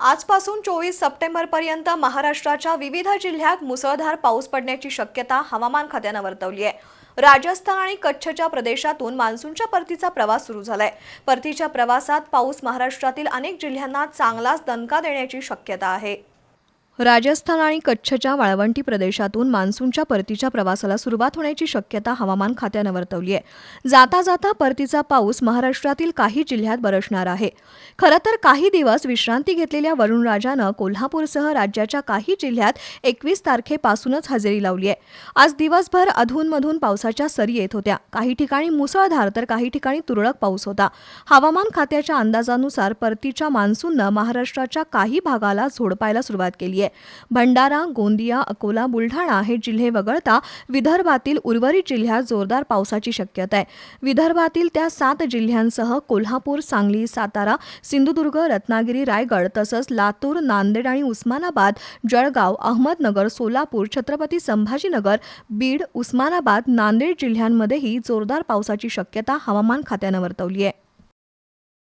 आजपासून चोवीस सप्टेंबरपर्यंत महाराष्ट्राच्या विविध जिल्ह्यात मुसळधार पाऊस पडण्याची शक्यता हवामान खात्यानं वर्तवली आहे. राजस्थान आणि कच्छच्या प्रदेशातून मान्सूनच्या परतीचा प्रवास सुरू झालाय. परतीच्या प्रवासात पाऊस महाराष्ट्रातील अनेक जिल्ह्यांना चांगलाच दणका देण्याची शक्यता आहे. राजस्थान आणि कच्छच्या वाळवंटी प्रदेशातून मान्सूनच्या परतीच्या प्रवासाला सुरुवात होण्याची शक्यता हवामान खात्यानं वर्तवली आहे. जाता जाता परतीचा पाऊस महाराष्ट्रातील काही जिल्ह्यात बरसणार आहे. खरं तर काही दिवस विश्रांती घेतलेल्या वरुणराजानं कोल्हापूरसह राज्याच्या काही जिल्ह्यात एकवीस तारखेपासूनच हजेरी लावली आहे. आज दिवसभर अधूनमधून पावसाच्या सरी येत होत्या. काही ठिकाणी मुसळधार तर काही ठिकाणी तुरळक पाऊस होता. हवामान खात्याच्या अंदाजानुसार परतीच्या मान्सूननं महाराष्ट्राच्या काही भागाला झोडपायला सुरुवात केली आहे भंडारा गोंदिया अकोला बुलढाणा हे जिल्हे वगळता विदर्भातील उर्वरित जिल्ह्यात जोरदार पावसाची शक्यता आहे. विदर्भातील त्या सात जिल्ह्यांसह कोल्हापूर सांगली सातारा सिंधुदुर्ग रत्नागिरी रायगड तसंच लातूर नांदेड आणि उस्मानाबाद जळगाव अहमदनगर सोलापूर छत्रपती संभाजीनगर बीड उस्मानाबाद नांदेड जिल्ह्यांमध्येही जोरदार पावसाची शक्यता हवामान खात्यानं वर्तवली आहे.